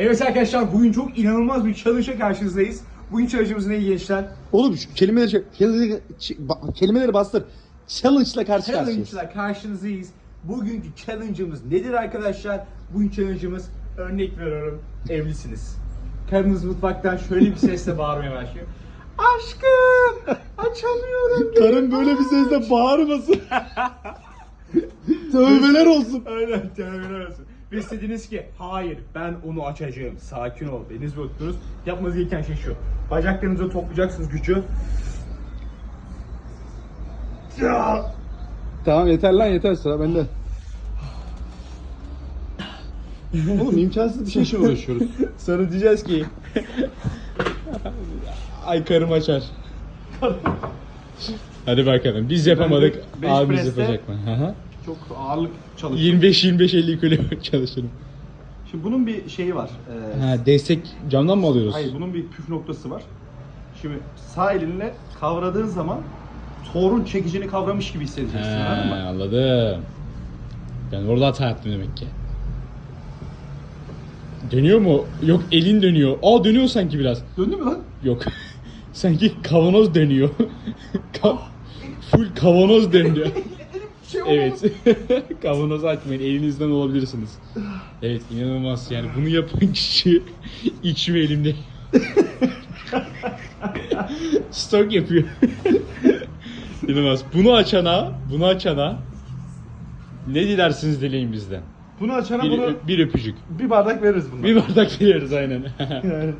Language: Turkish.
Evet arkadaşlar bugün çok inanılmaz bir challenge'a karşınızdayız. Bugün challenge'ımız ne gençler? Oğlum şu kelimeleri, kelimeleri, kelimeleri bastır. Challenge'la karşı karşıyayız. Challenge'la karşınızdayız. Bugünkü challenge'ımız nedir arkadaşlar? Bugün challenge'ımız örnek veriyorum evlisiniz. Karınız mutfaktan şöyle bir sesle bağırmaya başlıyor. Aşkım açamıyorum. Karın böyle bir sesle bağırmasın. Tövbeler olsun. Aynen temin olsun. Ve istediniz ki hayır ben onu açacağım. Sakin ol. Deniz bakıyorsunuz. Yapmanız gereken şey şu. Bacaklarınızı toplayacaksınız gücü. Ya! Tamam yeter lan yeter sıra bende. Oğlum imkansız bir şey için uğraşıyoruz. Sonra diyeceğiz ki Ay karım açar. Hadi bakalım biz yapamadık. Beş Abimiz preste- yapacak mı? Hı hı. Çok ağırlık çalışıyor. 25-25-50 kilo çalışırım. Şimdi bunun bir şeyi var. Ee, Ha, destek camdan mı alıyoruz? hayır bunun bir püf noktası var. Şimdi sağ elinle kavradığın zaman torun çekicini kavramış gibi hissedeceksin anladın mı? anladım. Ben orada hata yaptım demek ki. Dönüyor mu? Yok elin dönüyor. Aa dönüyor sanki biraz. Döndü mü lan? Yok. sanki kavanoz dönüyor. Ka- Full kavanoz dönüyor. Şey evet. Kavanozu açmayın. Elinizden olabilirsiniz. Evet inanılmaz yani bunu yapan kişi içim elimde. Stok yapıyor. İnanılmaz. Bunu açana, bunu açana ne dilersiniz dileyin bizden. Bunu açana Bir, bunu bir öpücük. bir bardak veririz bundan. Bir bardak veriyoruz aynen. Yani